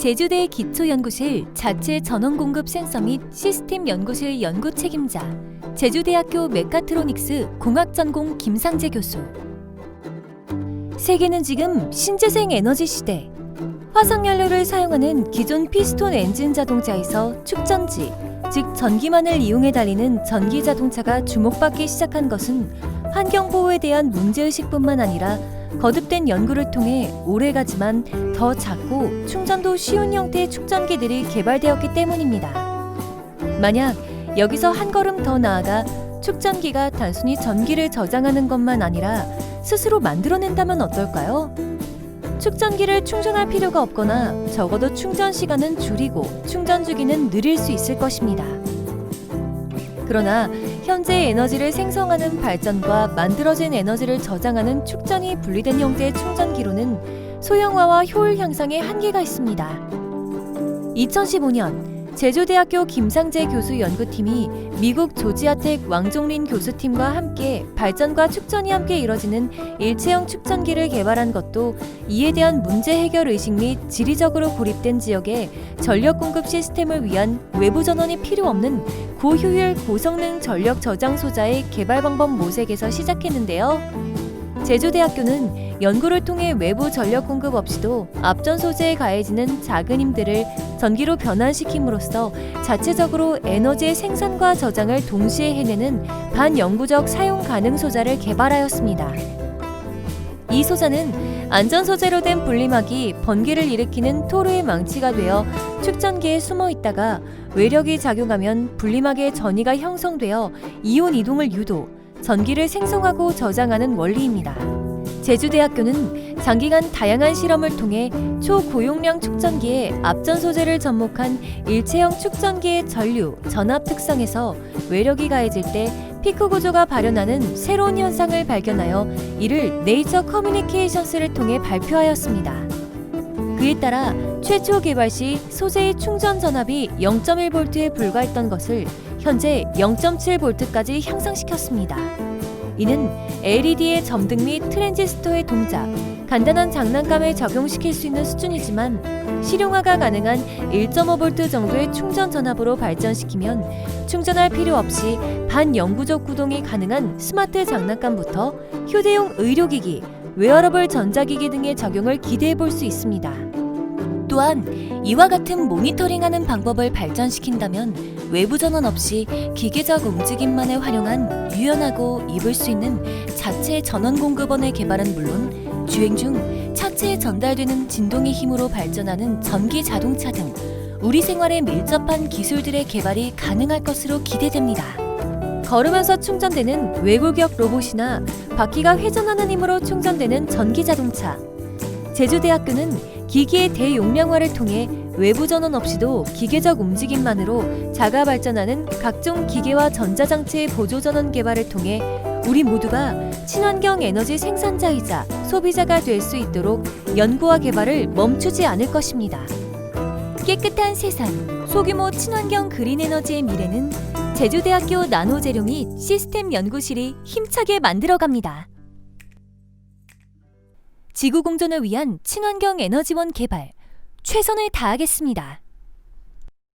제주대 기초연구실 자체 전원 공급 센서 및 시스템 연구실 연구 책임자 제주대학교 메카트로닉스 공학 전공 김상재 교수. 세계는 지금 신재생 에너지 시대. 화석연료를 사용하는 기존 피스톤 엔진 자동차에서 축전지 즉 전기만을 이용해 달리는 전기 자동차가 주목받기 시작한 것은 환경 보호에 대한 문제의식뿐만 아니라 거듭된 연구를 통해 오래가지만 더 작고 충전도 쉬운 형태의 축전기들이 개발되었기 때문입니다. 만약 여기서 한 걸음 더 나아가 축전기가 단순히 전기를 저장하는 것만 아니라 스스로 만들어낸다면 어떨까요? 축전기를 충전할 필요가 없거나 적어도 충전 시간은 줄이고 충전 주기는 느릴 수 있을 것입니다. 그러나 현재 에너지를 생성하는 발전과 만들어진 에너지를 저장하는 축전이 분리된 형태의 충전기로는 소형화와 효율 향상에 한계가 있습니다. 2015년 제주대학교 김상재 교수 연구팀이 미국 조지아텍 왕종린 교수팀과 함께 발전과 축전이 함께 이뤄지는 일체형 축전기를 개발한 것도 이에 대한 문제 해결 의식 및 지리적으로 고립된 지역에 전력 공급 시스템을 위한 외부 전원이 필요 없는 고효율 고성능 전력 저장 소자의 개발 방법 모색에서 시작했는데요. 제주대학교는 연구를 통해 외부 전력 공급 없이도 앞전 소재에 가해지는 작은 힘들을 전기로 변환시킴으로써 자체적으로 에너지의 생산과 저장을 동시에 해내는 반영구적 사용 가능 소자를 개발하였습니다. 이 소자는 안전 소재로 된 분리막이 번개를 일으키는 토르의 망치가 되어 축전기에 숨어 있다가 외력이 작용하면 분리막의 전이가 형성되어 이온 이동을 유도, 전기를 생성하고 저장하는 원리입니다. 제주대학교는 장기간 다양한 실험을 통해 초고용량 축전기의 앞전 소재를 접목한 일체형 축전기의 전류, 전압 특성에서 외력이 가해질 때 피크 구조가 발현하는 새로운 현상을 발견하여 이를 네이처 커뮤니케이션스를 통해 발표하였습니다. 그에 따라 최초 개발 시 소재의 충전 전압이 0.1V에 불과했던 것을 현재 0.7V까지 향상시켰습니다. 이는 LED의 점등 및 트랜지스터의 동작, 간단한 장난감에 적용시킬 수 있는 수준이지만 실용화가 가능한 1.5V 정도의 충전 전압으로 발전시키면 충전할 필요 없이 반영구적 구동이 가능한 스마트 장난감부터 휴대용 의료기기, 웨어러블 전자기기 등의 적용을 기대해 볼 수 있습니다. 또한 이와 같은 모니터링하는 방법을 발전시킨다면 외부 전원 없이 기계적 움직임만을 활용한 유연하고 입을 수 있는 자체 전원 공급원의 개발은 물론 주행 중 차체에 전달되는 진동의 힘으로 발전하는 전기 자동차 등 우리 생활에 밀접한 기술들의 개발이 가능할 것으로 기대됩니다. 걸으면서 충전되는 외골격 로봇이나 바퀴가 회전하는 힘으로 충전되는 전기 자동차. 제주대학교는 기기의 대용량화를 통해 외부 전원 없이도 기계적 움직임만으로 자가 발전하는 각종 기계와 전자장치의 보조 전원 개발을 통해 우리 모두가 친환경 에너지 생산자이자 소비자가 될 수 있도록 연구와 개발을 멈추지 않을 것입니다. 깨끗한 세상, 소규모 친환경 그린 에너지의 미래는 제주대학교 나노재료 및 시스템 연구실이 힘차게 만들어갑니다. 지구 공존을 위한 친환경 에너지원 개발 최선을 다하겠습니다.